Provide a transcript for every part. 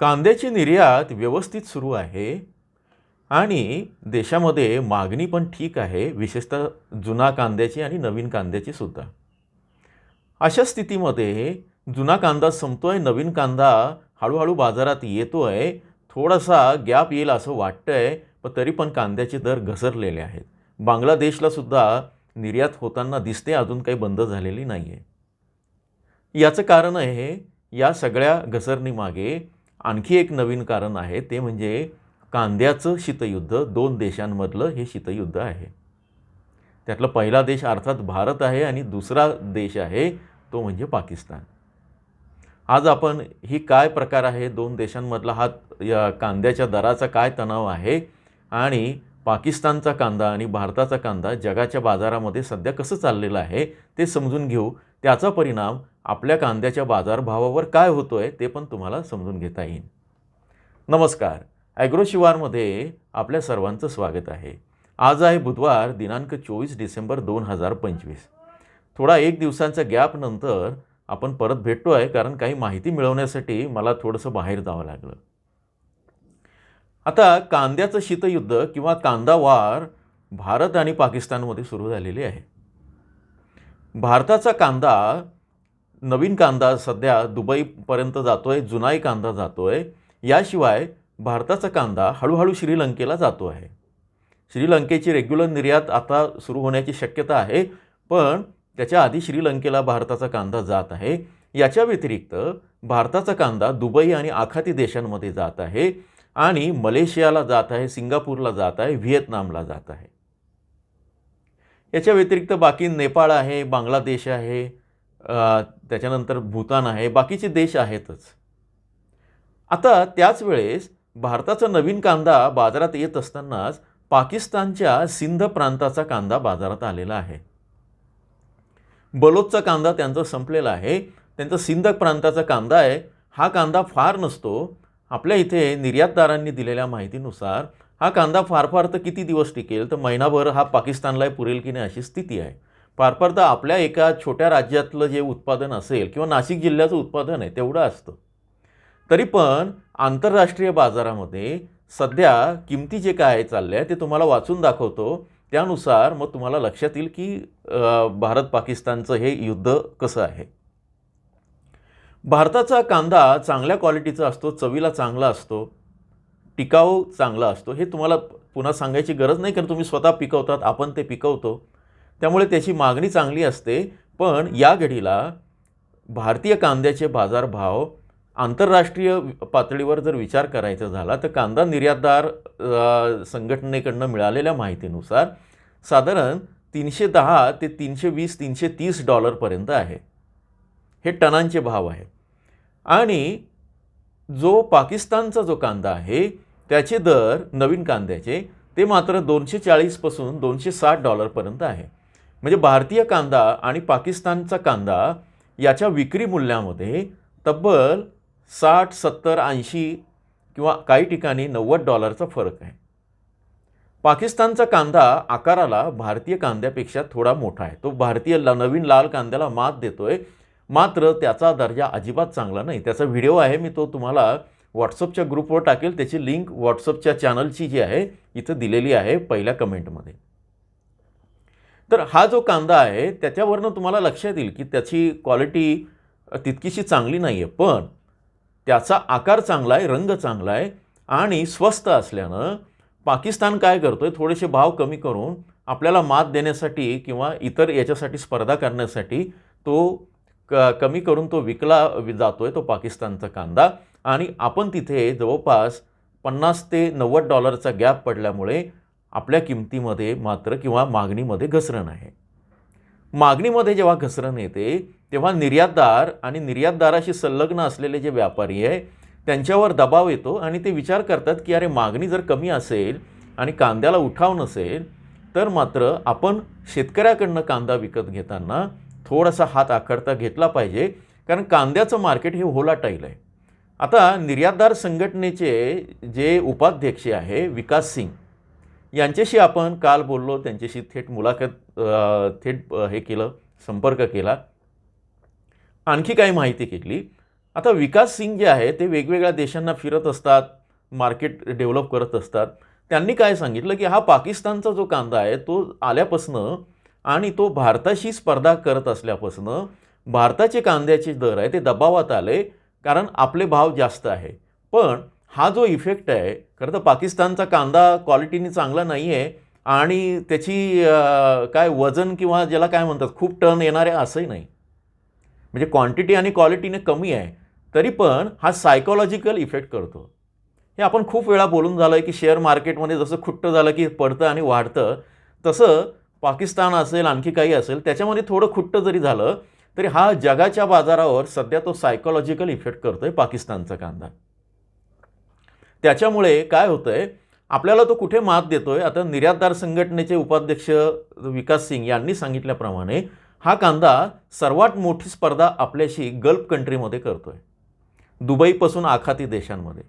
कांद्याची निर्यात व्यवस्थित सुरू आहे आणि देशामध्ये मागणी पण ठीक आहे विशेषतः जुना कांद्याची आणि नवीन कांद्याची सुद्धा. अशा स्थितीमध्ये जुना कांदा संपतोय नवीन कांदा हळूहळू बाजारात येतो आहे थोडासा गॅप येईल असं वाटतंय पण तरी पण कांद्याचे दर घसरलेले आहेत. बांगलादेशला सुद्धा निर्यात होताना दिसते अजून काही बंद झालेली नाही आहे याचं कारण आहे या सगळ्या घसरणीमागे आणखी एक नवीन कारण आहे ते म्हणजे कांद्याचं शीतयुद्ध दोन देशांमधलं हे शीतयुद्ध आहे. त्यातला पहिला देश अर्थात भारत आहे आणि दुसरा देश आहे तो म्हणजे पाकिस्तान. आज आपण ही काय प्रकार आहे दोन देशांमधला हा या कांद्याच्या दराचा काय तणाव आहे आणि पाकिस्तानचा कांदा आणि भारताचा कांदा जगाच्या बाजारामध्ये सध्या कसं चाललेलं आहे ते समजून घेऊ. त्याचा परिणाम आपल्या कांद्याच्या बाजारभावावर काय होतो आहे ते पण तुम्हाला समजून घेता येईल. नमस्कार. ॲग्रोशिवारमध्ये आपल्या सर्वांचं स्वागत आहे. आज आहे बुधवार दिनांक चोवीस डिसेंबर दोन हजार पंचवीस. थोडा एक दिवसांचा गॅप नंतर आपण परत भेटतो आहे कारण काही माहिती मिळवण्यासाठी मला थोडंसं बाहेर जावं लागलं. आता कांद्याचं शीतयुद्ध किंवा कांदा वार भारत आणि पाकिस्तानमध्ये सुरू झालेली आहे. भारताचा कांदा नवीन कांदा सध्या दुबईपर्यंत जातो आहे जुनाई कांदा जातो आहे याशिवाय भारताचा कांदा हळूहळू श्रीलंकेला जातो आहे. श्रीलंकेची रेग्युलर निर्यात आता सुरू होण्याची शक्यता आहे पण त्याच्या आधी श्रीलंकेला भारताचा कांदा जात आहे. याच्या व्यतिरिक्त भारताचा कांदा दुबई आणि आखाती देशांमध्ये जात आहे आणि मलेशियाला जात आहे सिंगापूरला जात आहे व्हिएतनामला जात आहे. याच्या व्यतिरिक्त बाकी नेपाळ आहे बांगलादेश आहे त्याच्यानंतर भूतान आहे बाकीचे देश आहेतच. आता त्याच वेळेस भारताचा नवीन कांदा बाजारात येत असतानाच पाकिस्तानच्या सिंध प्रांताचा कांदा बाजारात आलेला आहे. बलोचचा कांदा त्यांचा संपलेला आहे. त्यांचा सिंध प्रांताचा कांदा आहे. हा कांदा फार नसतो. आपल्या इथे निर्यातदारांनी दिलेल्या माहितीनुसार हा कांदा फार फार तर किती दिवस टिकेल? तर महिनाभर हा पाकिस्तानला पुरेल की नाही अशी स्थिती आहे. फार फार तर आपल्या एका छोट्या राज्यातलं जे उत्पादन असेल किंवा नाशिक जिल्ह्याचं उत्पादन आहे तेवढं असतं. तरी पण आंतरराष्ट्रीय बाजारामध्ये सध्या किमती जे काय चालले आहे ते तुम्हाला वाचून दाखवतो. त्यानुसार मग तुम्हाला लक्षात येईल की भारत पाकिस्तानचं हे युद्ध कसं आहे. भारताचा कांदा चांगल्या क्वालिटीचा असतो चवीला चांगला असतो. टिकाऊ चांगला असतो. हे तुम्हाला पुन्हा सांगायची गरज नाही कारण तुम्ही स्वतः पिकवतात आपण ते पिकवतो. त्यामुळे त्याची मागणी चांगली असते. पण या घडीला भारतीय कांद्याचे बाजारभाव आंतरराष्ट्रीय पातळीवर जर विचार करायचा झाला तर कांदा निर्यातदार संघटनेकडनं मिळालेल्या माहितीनुसार साधारण तीनशे दहा ते तीनशे वीस तीनशे तीस डॉलरपर्यंत आहे. हे टनांचे भाव आहेत आणि जो पाकिस्तानचा जो कांदा आहे त्याचे दर नवीन कांद्याचे ते मात्र दोनशे चाळीसपासून दोनशे साठ डॉलरपर्यंत आहे. म्हणजे भारतीय कांदा आणि पाकिस्तानचा कांदा याच्या विक्री मूल्यामध्ये तब्बल साठ सत्तर ऐंशी किंवा काही ठिकाणी नव्वद डॉलरचा फरक आहे. पाकिस्तानचा कांदा आकाराला भारतीय कांद्यापेक्षा थोडा मोठा आहे. तो भारतीय ला नवीन लाल कांद्याला मात देतोय. मात्र त्याचा दर्जा अजिबात चांगला नाही. त्याचा व्हिडिओ आहे मी तो तुम्हाला व्हॉट्सअपच्या ग्रुपवर टाकेल त्याची लिंक व्हॉट्सअपच्या चॅनलची जी आहे इथं दिलेली आहे पहिल्या कमेंटमध्ये. तर हा जो कांदा आहे त्याच्यावरनं तुम्हाला लक्षात येईल की त्याची क्वालिटी तितकीशी चांगली नाही आहे पण त्याचा आकार चांगला आहे रंग चांगला आहे आणि स्वस्त असल्यानं पाकिस्तान काय करतोय थोडेसे भाव कमी करून आपल्याला मात देण्यासाठी किंवा इतर याच्यासाठी स्पर्धा करण्यासाठी तो क कमी करून तो विकला जातोय तो पाकिस्तानचा कांदा. आणि आपण तिथे जवळपास पन्नास ते नव्वद डॉलरचा गॅप पडल्यामुळे आपल्या किमतीमध्ये मात्र किंवा मागणीमध्ये घसरण आहे. मागणीमध्ये जेव्हा घसरण येते तेव्हा निर्यातदार आणि निर्यातदाराशी संलग्न असलेले जे व्यापारी आहे त्यांच्यावर दबाव येतो आणि ते विचार करतात की अरे मागणी जर कमी असेल आणि कांद्याला उठाव नसेल तर मात्र आपण शेतकऱ्याकडनं कांदा विकत घेताना थोडासा हात आखडता घेतला पाहिजे कारण कांद्याचं मार्केट हे होलाटाईल आहे. आता निर्यातदार संघटनेचे जे उपाध्यक्ष आहे विकास सिंग यांच्याशी आपण काल बोललो त्यांच्याशी थेट मुलाखत थेट हे केलं संपर्क केला. आणखी काही माहिती घेतली. आता विकास सिंग जे आहे ते वेगवेगळ्या देशांना फिरत असतात मार्केट डेव्हलप करत असतात. त्यांनी काय सांगितलं की हा पाकिस्तानचा जो कांदा आहे तो आल्यापासनं आणि तो भारताशी स्पर्धा करत असल्यापासनं भारताचे कांद्याचे दर आहे ते दबावात आले. कारण आपले भाव जास्त आहे. पण हा जो इफेक्ट आहे खरं तर पाकिस्तानचा कांदा क्वालिटीने चांगला नाही आहे आणि त्याची काय वजन किंवा ज्याला काय म्हणतात खूप टर्न येणार आहे असंही नाही. म्हणजे क्वांटिटी आणि क्वालिटीने कमी आहे तरी पण हा सायकोलॉजिकल इफेक्ट करतो. हे आपण खूप वेळा बोलून झालं आहे की शेअर मार्केटमध्ये जसं खुट्ट झालं की पडतं आणि वाढतं तसं पाकिस्तान असेल आणखी काही असेल त्याच्यामध्ये थोडं खुट्ट जरी झालं तरी हा जगाच्या बाजारावर सध्या तो सायकोलॉजिकल इफेक्ट करतोय पाकिस्तानचा कांदा. त्याच्यामुळे काय होतंय आपल्याला तो कुठे मात देतोय? आता निर्यातदार संघटनेचे उपाध्यक्ष विकास सिंग यांनी सांगितल्याप्रमाणे हा कांदा सर्वात मोठी स्पर्धा आपल्याशी गल्फ कंट्रीमध्ये करतोय. दुबईपासून आखाती देशांमध्ये.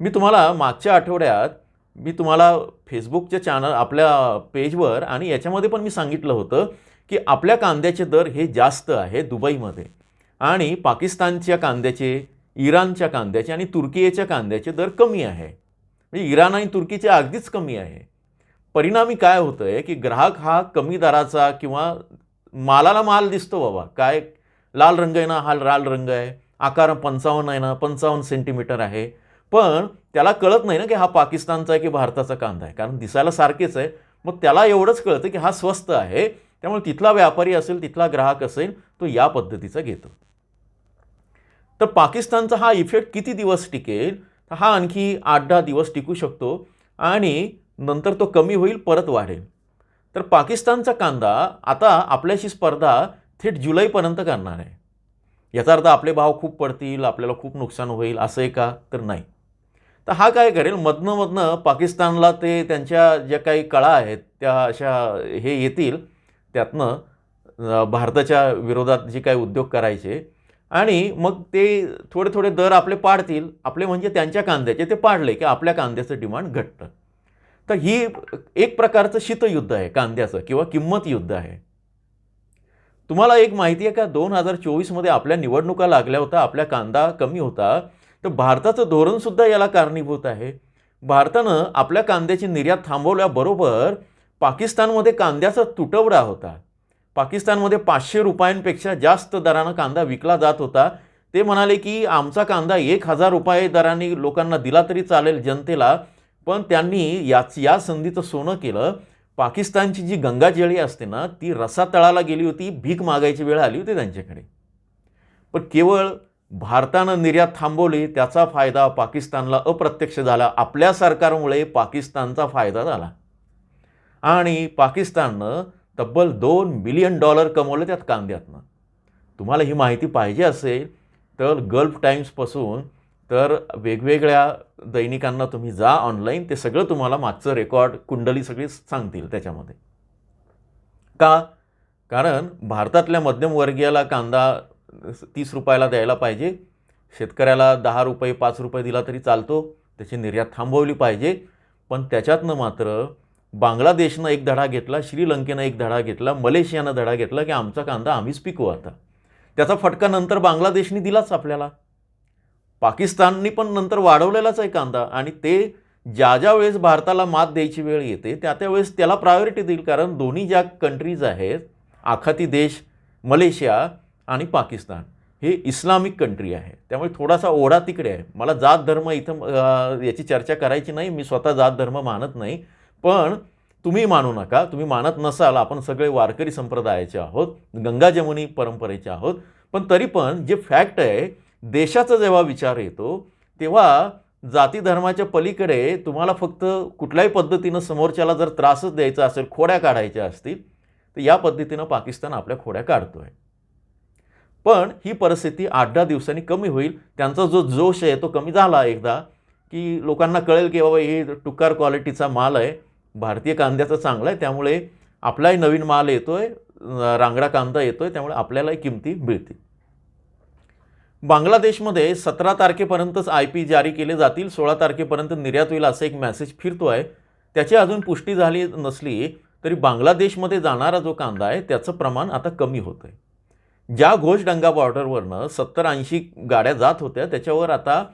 मी तुम्हाला मागच्या आठवड्यात मी तुम्हाला फेसबुकच्या चॅनल आपल्या पेजवर आणि याच्यामध्ये पण मी सांगितलं होतं की आपल्या कांद्याचे दर हे जास्त आहे दुबईमध्ये. आणि पाकिस्तानच्या कांद्याचे इराणच्या कांद्याचे आणि तुर्कीयेच्या कांद्याचे दर कमी आहे. म्हणजे इराण आणि तुर्कीचे अगदीच कमी आहे. परिणामी काय होतं आहे की ग्राहक हा कमी दराचा किंवा मालाला माल दिसतो बाबा. काय लाल रंग आहे ना हा लाल रंग आहे. आकार पंचावन्न आहे ना पंचावन्न सेंटीमीटर आहे. पण त्याला कळत नाही ना की हा पाकिस्तानचा आहे की भारताचा कांदा आहे. कारण दिसायला सारखेच आहे. मग त्याला एवढंच कळतं की हा स्वस्त आहे. त्यामुळे तिथला व्यापारी असेल तिथला ग्राहक असेल तो या पद्धतीचा घेतो. तर पाकिस्तानचा हा इफेक्ट किती दिवस टिकेल? हा आणखी आठ दहा दिवस टिकू शकतो आणि नंतर तो कमी होईल परत वाढेल. तर पाकिस्तानचा कांदा आता आपल्याशी स्पर्धा थेट जुलैपर्यंत करणार आहे. याचा अर्थ आपले भाव खूप पडतील आपल्याला खूप नुकसान होईल असं आहे का? तर नाही. तर हा काय करेल? मधनं मधनं पाकिस्तानला ते त्यांच्या ज्या काही कळा आहेत त्या अशा हे येतील त्यातनं भारताच्या विरोधात जे काही उद्योग करायचे आणि मग ते थोडे थोडे दर आपले पाडतील. आपले म्हणजे त्यांच्या कांद्याचे ते पाडले की आपल्या कांद्याचं डिमांड घटतं. तर ही एक प्रकारचं शीतयुद्ध आहे कांद्याचं किंवा किंमत युद्ध आहे. तुम्हाला एक माहिती आहे का? दोन हजार चोवीसमध्ये आपल्या निवडणुका लागल्या होत्या आपल्या कांदा कमी होता. तर भारताचं धोरणसुद्धा याला कारणीभूत आहे. भारतानं आपल्या कांद्याची निर्यात थांबवल्याबरोबर पाकिस्तानमध्ये कांद्याचा तुटवडा होता. पाकिस्तानमध्ये पाचशे रुपयांपेक्षा जास्त दरानं कांदा विकला जात होता. ते म्हणाले की आमचा कांदा एक हजार रुपये दराने लोकांना दिला तरी चालेल जनतेला पण त्यांनी याच या संधीचं सोनं केलं. पाकिस्तानची जी गंगाजळी असते ना ती रसा तळाला गेली होती भीक मागायची वेळ आली होती त्यांच्याकडे. पण केवळ भारतानं निर्यात थांबवली त्याचा फायदा पाकिस्तानला अप्रत्यक्ष झाला. आपल्या सरकारमुळे पाकिस्तानचा फायदा झाला. आणि पाकिस्ताननं तब्बल दोन बिलियन डॉलर कमवले त्यात कांद्यातनं. तुम्हाला ही माहिती पाहिजे असेल तर गल्फ टाईम्सपासून तर वेगवेगळ्या दैनिकांना तुम्ही जा ऑनलाईन ते सगळं तुम्हाला मागचं रेकॉर्ड कुंडली सगळी सांगतील त्याच्यामध्ये. का? कारण भारतातल्या मध्यमवर्गीयाला कांदा तीस रुपयाला द्यायला पाहिजे शेतकऱ्याला दहा रुपये पाच रुपये दिला तरी चालतो त्याची निर्यात थांबवली पाहिजे पण त्याच्यातनं मात्र बांगलादेशनं एक धडा घेतला श्रीलंकेनं एक धडा घेतला मलेशियानं धडा घेतला की आमचा कांदा आम्हीच पिकवू आता. त्याचा फटका नंतर बांगलादेशनी दिलाच आपल्याला. पाकिस्ताननी पण नंतर वाढवलेलाच आहे कांदा आणि ते ज्या ज्या वेळेस भारताला मात द्यायची वेळ येते त्या त्यावेळेस त्याला प्रायोरिटी देईल कारण दोन्ही ज्या कंट्रीज आहेत आखाती देश मलेशिया आणि पाकिस्तान हे इस्लामिक कंट्री आहे त्यामुळे थोडासा ओढा तिकडे आहे. मला जात धर्म इथं याची चर्चा करायची नाही. मी स्वतः जात धर्म मानत नाही. पण तुम्ही मानू नका तुम्ही मानत नसाल आपण सगळे वारकरी संप्रदायाचे आहोत गंगा जमुनी परंपरेचे आहोत पण तरी पण जे फॅक्ट आहे देशाचा जेव्हा विचार येतो तेव्हा जाती धर्माच्या पलीकडे तुम्हाला फक्त कुठल्याही पद्धतीनं समोरच्याला जर त्रासच द्यायचा असेल खोड्या काढायच्या असतील तर या पद्धतीनं पाकिस्तान आपल्या खोड्या काढतो आहे पण ही परिस्थिती आठ दहा दिवसांनी कमी होईल त्यांचा जो जोश आहे तो कमी झाला एकदा की लोकांना कळेल की बाबा हे टुकार क्वालिटीचा माल आहे भारतीय कांद्याचा चांगला आहे त्यामुळे आपलाही नवीन माल येतोय आहे रांगडा कांदा येतोय त्यामुळे आपल्यालाही किमती मिळतील. बांगलादेशमध्ये सतरा तारखेपर्यंतच आय पी जारी केले जातील सोळा तारखेपर्यंत निर्यात होईल असा एक मॅसेज फिरतो आहे. त्याची अजून पुष्टी झाली नसली तरी बांगलादेशमध्ये जाणारा जो कांदा आहे त्याचं प्रमाण आता कमी होतं आहे ज्या घोषडंगा बॉर्डरवरनं सत्तर ऐंशी गाड्या जात होत्या त्याच्यावर आता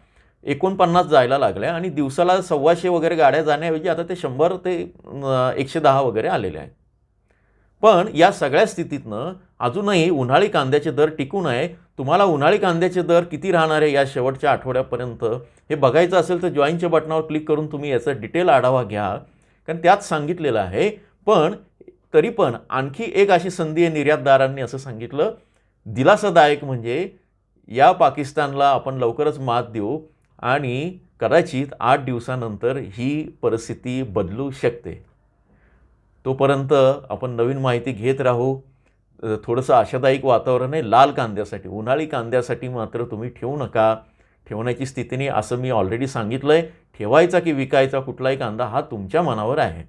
एकोणपन्नास जायला लागल्या आणि दिवसाला सव्वाशे वगैरे गाड्या जाण्याऐवजी आता ते शंभर ते एकशे दहा वगैरे आलेले आहेत. पण या सगळ्या स्थितीतनं अजूनही उन्हाळी कांद्याचे दर टिकून आहे तुम्हाला उन्हाळी कांद्याचे दर किती राहणार आहे या शेवटच्या आठवड्यापर्यंत हे बघायचं असेल तर जॉईनच्या बटनावर क्लिक करून तुम्ही याचा डिटेल आढावा घ्या. कारण त्यात सांगितलेलं आहे. पण तरी पण आणखी एक अशी संधी आहे निर्यातदारांनी असं सांगितलं. दिलासादायक म्हणजे या पाकिस्तानला आपण लवकरच मात देऊ. आणि कदाचित आठ दिवसानंतर ही परिस्थिती बदलू शकते. तोपर्यंत आपण नवीन माहिती घेत राहू. थोडंसं आशादायक वातावरण आहे लाल कांद्यासाठी उन्हाळी कांद्यासाठी मात्र तुम्ही ठेवू नका. ठेवण्याची स्थिती नाही असं मी ऑलरेडी सांगितलं आहे ठेवायचा की विकायचा कुठलाही कांदा हा तुमच्या मनावर आहे.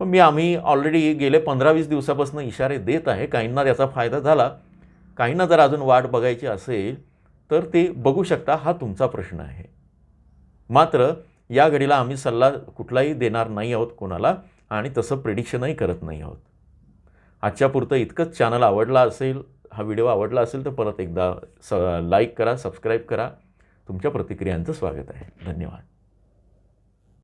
पण मी आम्ही ऑलरेडी गेले पंधरा वीस दिवसापासून इशारे देत आहे. काहींना त्याचा फायदा झाला. काहींना जर अजून वाट बघायची असेल तर ते बघू शकता हा तुमचा प्रश्न आहे. मात्र या घडीला आम्ही सल्ला कुठलाही देणार नाही आहोत कोणाला आणि तसं प्रिडिक्शनही करत नाही आहोत. आजच्या पुरतं इतकंच चॅनल आवडला असेल हा व्हिडिओ आवडला असेल तर परत एकदा स लाईक करा सबस्क्राईब करा. तुमच्या प्रतिक्रियांचं स्वागत आहे. धन्यवाद.